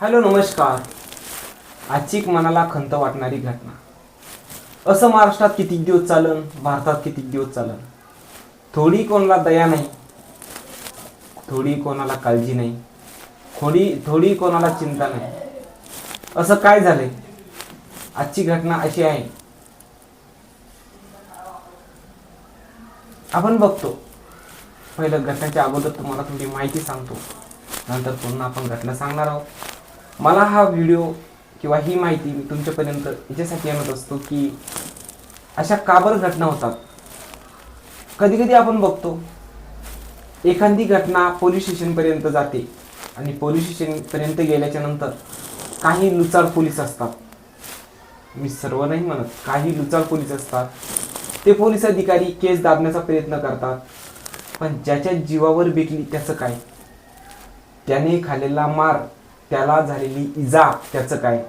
Hello नमस्कार. आजची मनाला खंत वाटणारी घटना. असं महाराष्ट्रात किती दिवस चालन? भारतात किती दिवस चालन? थोडी कोणाला दया नाही. थोडी कोणाला काळजी नाही. थोडी थोडी कोणाला चिंता नाही. असं काय झालंय? आजची घटना अशी आहे. आपण बघतो. पहिलं घटनेच्या अगोदर तुम्हाला थोडी माहिती सांगतो. नंतर पुन्हा आपण घटना सांगणार आहोत. मला हा व्हिडिओ किंवा ही माहिती मी तुमच्यापर्यंत याच्यासाठी आणत असतो की अशा काबर घटना होतात? कधी कधी आपण बघतो एखादी घटना पोलीस स्टेशनपर्यंत जाते आणि पोलीस स्टेशनपर्यंत गेल्याच्यानंतर काही लुचाळ पोलीस असतात. मी सर्व नाही म्हणत काही लुचाळ पोलीस असतात. ते पोलीस अधिकारी केस दाबण्याचा प्रयत्न करतात. पण ज्याच्या जीवावर बेकली त्याचं काय? त्याने खाल्लेला मार त्याला झालेली इजा त्याचं काय?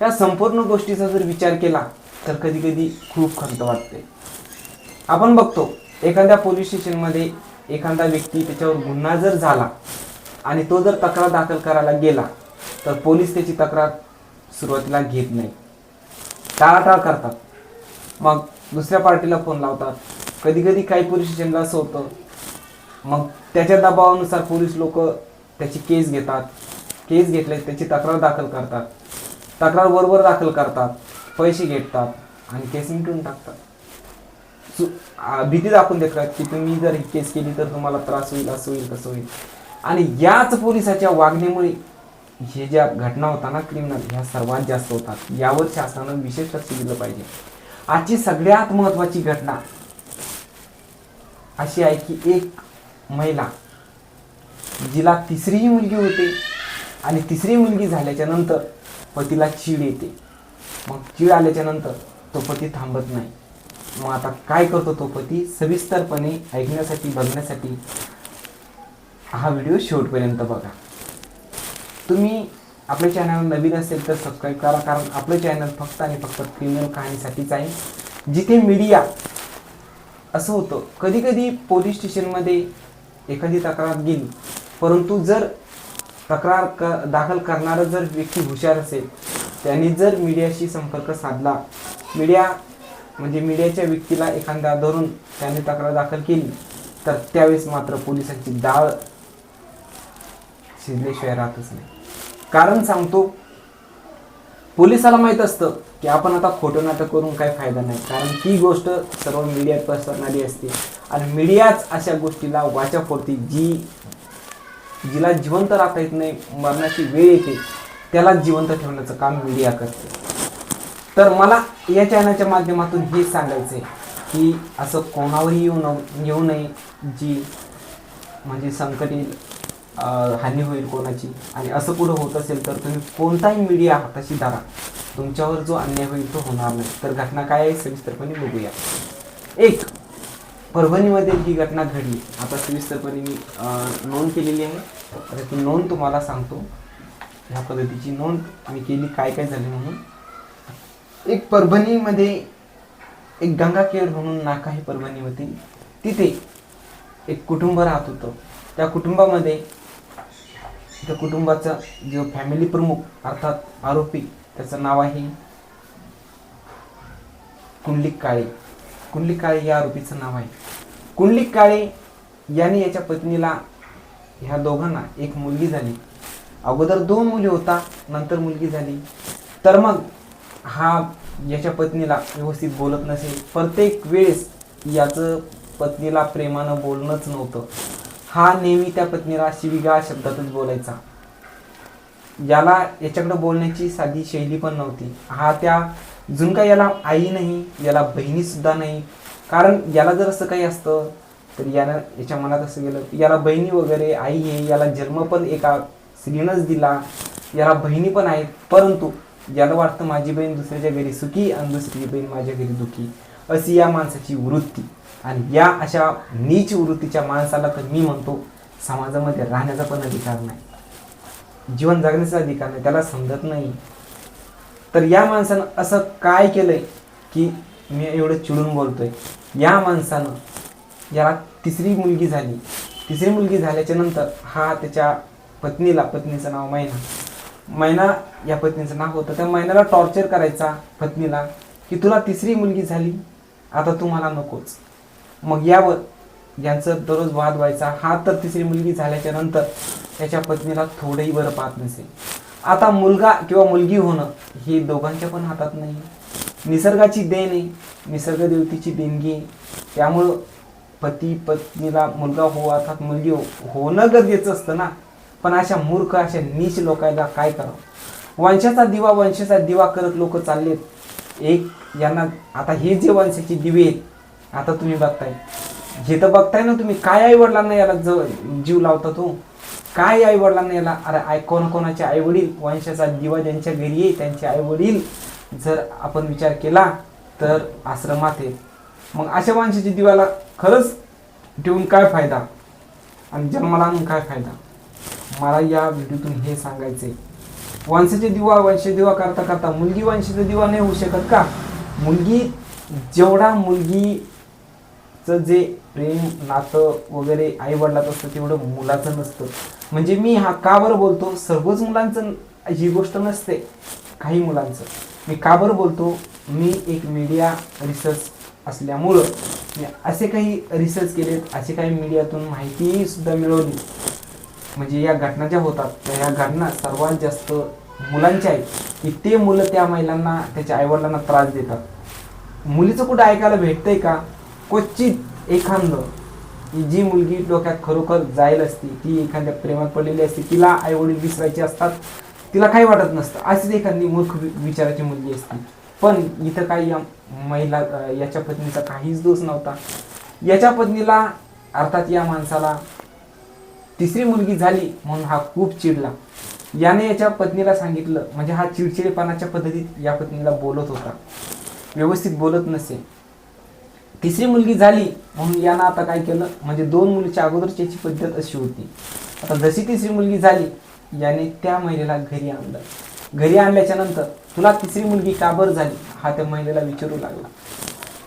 या संपूर्ण गोष्टीचा जर विचार केला तर कधी कधी खूप खंत वाटते. आपण बघतो एखाद्या पोलीस स्टेशनमध्ये एखादा व्यक्ती त्याच्यावर गुन्हा जर झाला आणि तो जर तक्रार दाखल करायला गेला तर पोलीस त्याची तक्रार सुरुवातीला घेत नाही. टाळाटाळ करतात. मग दुसऱ्या पार्टीला फोन लावतात. कधी कधी काही पोलीस स्टेशनला असं होतं मग त्याच्या दबावानुसार पोलीस लोक त्याची केस घेतात. केस घेतले त्याची तक्रार दाखल करतात. तक्रार बरोबर दाखल करतात. पैसे घेतात आणि केस मिटून टाकतात. सु- भीती दाखवून देतात की तुम्ही जर ही केस केली तर तुम्हाला त्रास होईल असं होईल तसं होईल. आणि याच पोलिसाच्या वागणीमुळे हे ज्या घटना होता ना क्रिमिनल ह्या सर्वात जास्त होतात. यावर शासनानं विशेष लक्ष दिलं पाहिजे. आजची सगळ्यात महत्वाची घटना अशी आहे की एक महिला जिला तिसरीही मुलगी होते आणि तिसरी मुलगी झाल्याच्यानंतर पतीला चीड येते. मग चीड आल्याच्यानंतर तो पती थांबत नाही. मग आता काय करतो तो पती? सविस्तरपणे ऐकण्यासाठी बघण्यासाठी हा व्हिडिओ शेवटपर्यंत बघा. तुम्ही आपल्या चॅनल नवीन असेल तर सबस्क्राईब करा कारण आपलं चॅनल फक्त आणि फक्त क्रिमिनल कहाणीसाठीच आहे. जिथे मीडिया असं होतं कधी कधी पोलीस स्टेशनमध्ये एखादी तक्रार गेली परंतु जर तक्रार क दाखल करणारा जर व्यक्ती हुशार असेल त्यांनी जर मीडियाशी संपर्क साधला मीडिया म्हणजे मीडियाच्या व्यक्तीला एखादा धरून त्याने तक्रार दाखल केली तर त्यावेळेस मात्र पोलिसांची डाळ शिजल्याशिवाय राहतच नाही. कारण सांगतो पोलिसाला माहीत असतं की आपण आता खोटं नाटक करून काही फायदा नाही. कारण ती गोष्ट सर्व मीडियात पसरणारी असते. आणि मीडियाच अशा गोष्टीला वाचा फोडते जी जिला जिवंत राहता येत नाही मरणाची वेळ येते त्याला जिवंत ठेवण्याचं काम मीडिया करते. तर मला या चॅनलच्या माध्यमातून हे सांगायचं आहे की असं कोणावरही येऊ न येऊ नये जी म्हणजे संकट हानी होईल कोणाची आणि असं पुढं होत असेल तर तुम्ही कोणताही मीडिया हाताशी धरा. तुमच्यावर जो अन्याय होईल तो होणार नाही. तर घटना काय आहे सविस्तरपणे बघूया. एक परभणीमध्ये ही घटना घडली आता सविस्तरपणे मी अं, नोंद केलेली आहे. आता ती नोंद तुम्हाला सांगतो. ह्या पद्धतीची नोंद मी केली काय काय झाले म्हणून. एक परभणीमध्ये एक गंगाखेड म्हणून नाका आहे परभणीमध्ये. तिथे एक कुटुंब राहत होतं. त्या कुटुंबामध्ये त्या कुटुंबाचा जो फॅमिली प्रमुख अर्थात आरोपी त्याचं नाव आहे कुंडलिक काळे. कुंडलिक काळे या आरोपीचं नाव आहे. कुंडलिक काळे याने याच्या पत्नीला ह्या दोघांना एक मुलगी झाली. अगोदर दोन मुली होता नंतर मुलगी झाली. तर मग हा याच्या पत्नीला व्यवस्थित बोलत नसेल प्रत्येक वेळेस याचं पत्नीला प्रेमानं बोलणंच नव्हतं. हा नेहमी त्या पत्नीला शिविगा शब्दातच बोलायचा. याला याच्याकडे बोलण्याची साधी शैली पण नव्हती. हा त्या जुन काय याला आई नाही याला बहिणीसुद्धा नाही. कारण याला जर असं काही असतं तर यानं याच्या मनात असं गेलं याला बहिणी वगैरे आई आहे याला जन्म पण एका स्त्रीनंच दिला याला बहिणी पण आहेत परंतु याला वाटतं माझी बहीण दुसऱ्याच्या घरी सुखी आणि दुसरी बहीण माझ्या घरी दुखी. अशी या माणसाची वृत्ती. आणि या अशा नीच वृत्तीच्या माणसाला तर मी म्हणतो समाजामध्ये राहण्याचा पण अधिकार नाही. जीवन जगण्याचा अधिकार नाही त्याला समजत नाही. तर या माणसानं असं काय केलंय की मी एवढं चिडून बोलतोय? या माणसानं याला तिसरी मुलगी झाली. तिसरी मुलगी झाल्याच्यानंतर हा त्याच्या पत्नीला पत्नीचं नाव मैना. मैना या पत्नीचं नाव होतं. त्या मैनाला टॉर्चर करायचा पत्नीला की तुला तिसरी मुलगी झाली आता तू मला नकोच. मग यावर यांचं दररोज वाद व्हायचा. हा तर तिसरी मुलगी झाल्याच्यानंतर त्याच्या पत्नीला थोडंही बरं पाहत नसेल. आता मुलगा किंवा मुलगी होणं हे दोघांच्या पण हातात नाही. निसर्गाची देण आहे. निसर्ग देवतेची देणगी आहे. त्यामुळं पती पत्नीला मुलगा हो अर्थात मुलगी हो होणं गरजेचं असतं ना. पण अशा मूर्ख अशा नीच लोकायला काय करावं? वंशाचा दिवा वंशाचा दिवा करत लोक चाललेत. एक यांना आता हे जे वंशाची दिवे आहेत आता तुम्ही बघताय. हे तर बघताय ना तुम्ही काय आई वडिलांना याला ज जीव लावता तो? काय आई वडिलांना याला अरे आय कोण कोणाचे आई वडील वंशाचा दिवा ज्यांच्या घरी आहे त्यांचे आई वडील जर आपण विचार केला तर आश्रमात आहे. मग अशा वंशाच्या दिवाला खरंच ठेवून काय फायदा? आणि जन्माला आणून काय फायदा? मला या व्हिडिओतून हे सांगायचंय. वंशाचे दिवा वंश दिवा करता करता मुलगी वंशाचा दिवा नाही होऊ शकत का? मुलगी जेवढा मुलगी मुलगीचं जे प्रेम नातं वगैरे आई वडिलात असतं तेवढं मुलाचं नसतं. म्हणजे मी हा का बरं बोलतो? सर्वच मुलांचं ही गोष्ट नसते. काही मुलांचं. मी का बरं बोलतो? मी एक मीडिया रिसर्च असल्यामुळं मी असे काही रिसर्च केलेत असे काही मीडियातून माहितीसुद्धा मिळवली. म्हणजे या घटना ज्या होतात तर या घटना सर्वात जास्त मुलांच्या आहेत. की ते मुलं त्या महिलांना त्याच्या आईवडिलांना त्रास देतात. मुलीचं कुठं ऐकायला भेटतंय का? क्वचित एखादं जी मुलगी डोक्यात खरोखर जाईल असती ती एखाद्या प्रेमात पडलेली असते तिला आईवडील विसरायचे असतात तिला काही वाटत नसतं. अशीच एखादी मूर्ख वि- विचाराची मुलगी असते. पण इथं काही या महिला याच्या पत्नीचा काहीच दोष नव्हता. याच्या पत्नीला अर्थात या माणसाला तिसरी मुलगी झाली म्हणून हा खूप चिडला. याने याच्या पत्नीला सांगितलं म्हणजे हा चिडचिडेपणाच्या पद्धतीत या पत्नीला बोलत होता. व्यवस्थित बोलत नसे. तिसरी मुलगी झाली म्हणून यानं आता काय केलं? म्हणजे दोन मुलीच्या अगोदरची याची पद्धत अशी होती. आता जशी तिसरी मुलगी झाली याने त्या महिलेला घरी आणलं. घरी आणल्याच्या नंतर तुला तिसरी मुलगी का बरं झाली? हा त्या महिलेला विचारू लागला.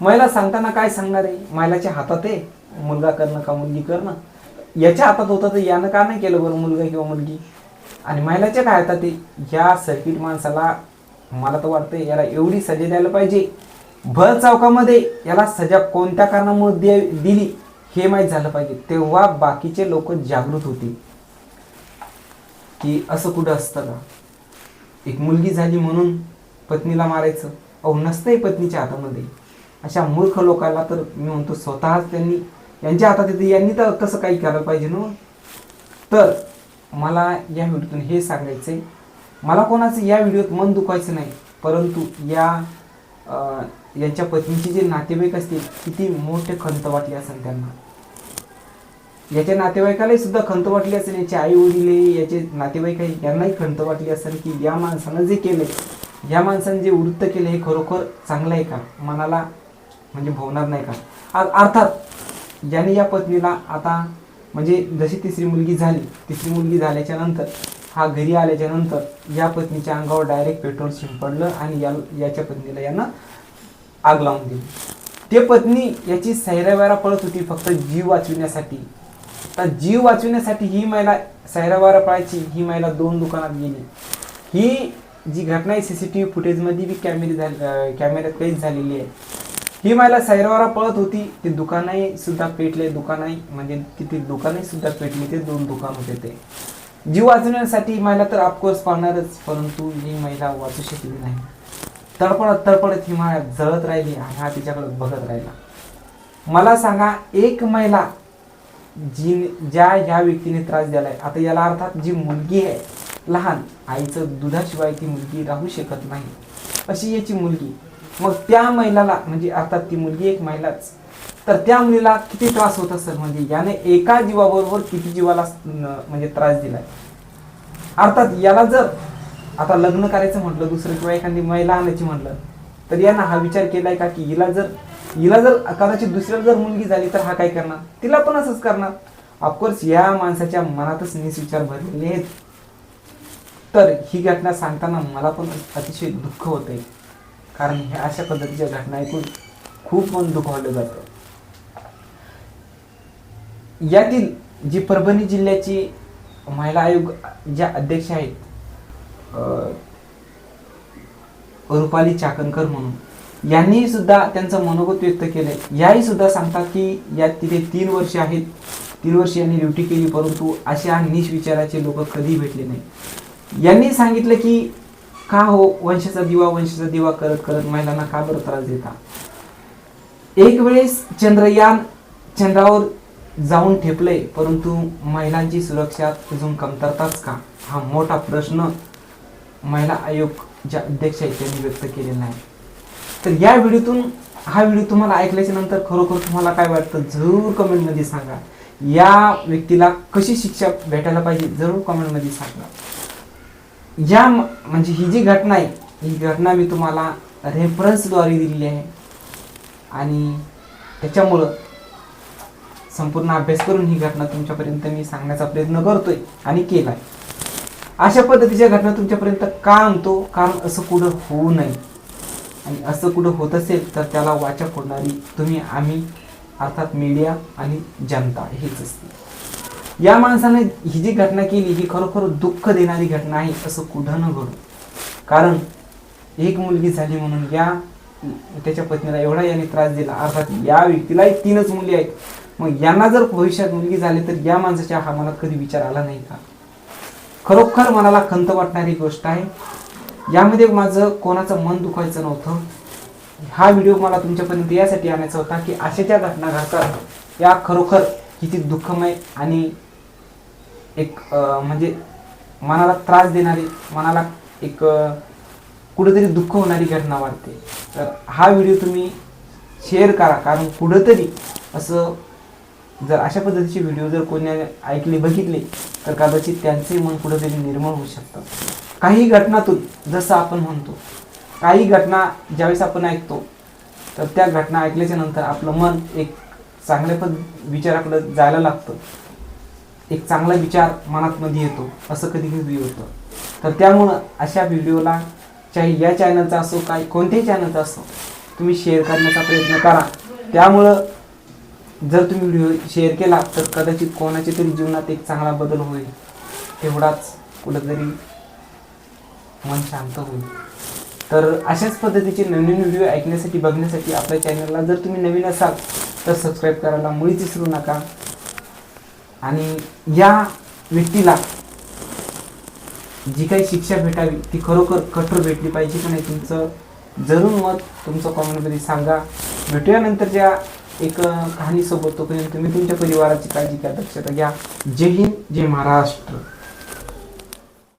महिला सांगताना काय सांगणार आहे? महिलाच्या हातात आहे. मुलगा करणं का मुलगी करणं? याच्या हातात होतं तर यानं का नाही केलं बरं मुलगा किंवा मुलगी? आणि महिलाच्या काय हातात आहे? ह्या सर्किट माणसाला मला तर वाटतं याला एवढी सजा द्यायला पाहिजे भर चौकामध्ये याला सजा कोणत्या कारणामुळे दिली हे माहीत झालं पाहिजे. तेव्हा बाकीचे लोक जागृत होतील. की असं कुठं असतं का? एक मुलगी झाली म्हणून पत्नीला मारायचं. अहो नसतंय पत्नीच्या हातामध्ये. अशा मूर्ख लोकांना तर मी म्हणतो स्वतःच त्यांनी यांच्या हातात येते यांनी तर तसं काही करायला पाहिजे ना. तर मला या व्हिडिओतून हे सांगायचं आहे मला कोणाचं या व्हिडिओत मन दुखायचं नाही. परंतु या यांच्या पत्नीचे जे नातेवाईक असतील किती मोठे खंत वाटले असेल त्यांना. याच्या नातेवाईकालाही सुद्धा खंत वाटली असेल याचे आई वडील याचे नातेवाईक आहे यांनाही खंत वाटली असेल की या माणसानं जे केले या माणसानं जे वृत्त केलं हे खरोखर चांगलं आहे का? मनाला म्हणजे भवणार नाही का? अर्थात याने या पत्नीला आता म्हणजे जशी तिसरी मुलगी झाली तिसरी मुलगी झाल्याच्यानंतर हा घरी आल्याच्यानंतर या पत्नीच्या अंगावर डायरेक्ट पेट्रोल शिंपडलं आणि या याच्या पत्नीला यानं आग लावून दिली. ते पत्नी याची सैरावारा पळत होती फक्त जीव वाचविण्यासाठी. तर जीव वाचविण्यासाठी ही महिला सैरावारा पळायची ही महिला दोन दुकानात गेली. ही जी घटना आहे सी सी टी व्ही फुटेजमध्ये बी कॅमेरे झाली कॅमेऱ्यात कैद झालेली आहे. ही महिला सैरावारा पळत होती ते दुकानही सुद्धा पेटले दुकानही म्हणजे तिथे दुकानही सुद्धा पेटली ते दोन दुकान होते ते. जीव वाचवण्यासाठी महिला तर ऑफकोर्स पाहणारच परंतु ही महिला वाचू शकली नाही. तडपडत तडपडत ही महिला जळत राहिली आणि हा तिच्याकडे बघत राहिला. मला सांगा एक महिला जी ज्या ह्या व्यक्तीने त्रास दिलाय आता याला अर्थात जी मुलगी आहे लहान आईचं दुधाशिवाय ती मुलगी राहू शकत नाही. अशी याची मुलगी. मग त्या महिलाला म्हणजे अर्थात ती मुलगी एक महिलाच तर त्या मुलीला किती त्रास होत असेल? म्हणजे याने एका जीवाबरोबर किती जीवाला म्हणजे त्रास दिलाय? अर्थात याला जर आता लग्न करायचं म्हटलं दुसरं किंवा एखादी महिला आणायची म्हटलं तर यानं हा विचार केलाय का की हिला जर हिला जर कदाचित दुसऱ्याला जर मुलगी झाली तर हा काय करणार? तिला पण असंच करणार. ऑफकोर्स या माणसाच्या मनातच निसविचार भरलेले आहेत. तर ही घटना सांगताना मला पण अतिशय दुःख होते कारण ह्या अशा पद्धतीच्या घटना ऐकून खूप मन दुखावलं जातं. यातील जी परभणी जिल्ह्याची महिला आयोग ज्या अध्यक्ष आहेत रुपाली चाकणकर म्हणून यांनी सुद्धा त्यांचं मनोगत व्यक्त केलंय. याही सुद्धा सांगतात की यात तिथे तीन वर्ष आहेत. तीन वर्ष यांनी ड्युटी केली परंतु अशा निश विचाराचे लोक कधी भेटले नाही यांनी सांगितलं की का हो वंशाचा दिवा वंशाचा दिवा करत करत महिलांना का बरं त्रास देता? एक वेळेस चंद्रयान चंद्रावर जाऊन ठेपले परंतु महिलांची सुरक्षा अजून कमतरताच का? हा मोठा प्रश्न महिला आयोग ज्या अध्यक्ष आहेत त्यांनी व्यक्त केलेला आहे तर या व्हिडिओतून हा व्हिडिओ तुम्हाला ऐकल्याच्या नंतर खरोखर तुम्हाला काय वाटतं? जरूर कमेंटमध्ये सांगा. या व्यक्तीला कशी शिक्षा भेटायला पाहिजे जरूर कमेंटमध्ये सांगा. या म्हणजे ही जी घटना आहे ही घटना मी तुम्हाला रेफरन्सद्वारे दिलेली आहे. आणि त्याच्यामुळं संपूर्ण अभ्यास करून ही घटना तुमच्यापर्यंत मी सांगण्याचा प्रयत्न करतोय आणि केलाय. अशा पद्धतीच्या घटना तुमच्यापर्यंत का आणतो? कारण असं कुठं होऊ नये. आणि असं कुठं होत असेल तर त्याला वाचा फोडणारी तुम्ही आम्ही अर्थात मीडिया आणि जनता हेच असते. या माणसाने ही जी घटना केली ही खरोखर दुःख देणारी घटना आहे असं कुठं न घडू. कारण एक मुलगी झाली म्हणून या त्याच्या पत्नीला एवढा याने त्रास दिला. अर्थात या व्यक्तीलाही तीनच मुली आहेत. मग यांना जर भविष्यात मुलगी झाली तर या माणसाच्या हा मनात कधी विचार आला नाही का? खरोखर मनाला खंत वाटणारी गोष्ट आहे. यामध्ये माझं कोणाचं मन दुखायचं नव्हतं. हा व्हिडिओ मला तुमच्यापर्यंत यासाठी आणायचा होता की अशा ज्या घटना घडतात या खरोखर किती दुःखमय आणि एक म्हणजे मनाला त्रास देणारी मनाला एक कुठेतरी दुःख होणारी घटना वाटते. तर हा व्हिडिओ तुम्ही शेअर करा कारण कुठंतरी असं जर अशा पद्धतीचे व्हिडिओ जर कोणी ऐकले बघितले तर कदाचित त्यांचे मन कुठेतरी निर्मळ होऊ शकतं. काही घटनातून जसं आपण म्हणतो काही घटना ज्यावेळेस आपण ऐकतो तर त्या घटना ऐकल्याच्या नंतर आपलं मन एक चांगल्या पद विचाराकडे जायला लागतं. एक चांगला विचार मनातमध्ये येतो असं कधी कधी होतं. तर त्यामुळं अशा व्हिडिओला चाहे या चॅनलचा असो काही कोणत्याही चॅनलचा असो तुम्ही शेअर करण्याचा प्रयत्न करा. त्यामुळं जर तुम्ही व्हिडिओ शेअर केला तर कदाचित कोणाच्या तरी जीवनात एक चांगला बदल होईल. तेवढाच कुठंतरी मन शांत होईल. तर अशाच पद्धतीचे नवीन व्हिडिओ ऐकण्यासाठी बघण्यासाठी आपल्या चॅनलला जर तुम्ही नवीन असाल तर सबस्क्राईब करायला मुळीच विसरू नका. आणि या व्यक्तीला जी काही शिक्षा भेटावी ती खरोखर कठोर भेटली पाहिजे का नाही तुमचं जरूर मत तुमचं कॉमेंटमध्ये सांगा. भेटूया नंतरच्या एक कहाणी सोबत तोपर्यंत तुम्ही तुमच्या परिवाराची काळजी घ्या दक्षता घ्या. जय हिंद जय महाराष्ट्र.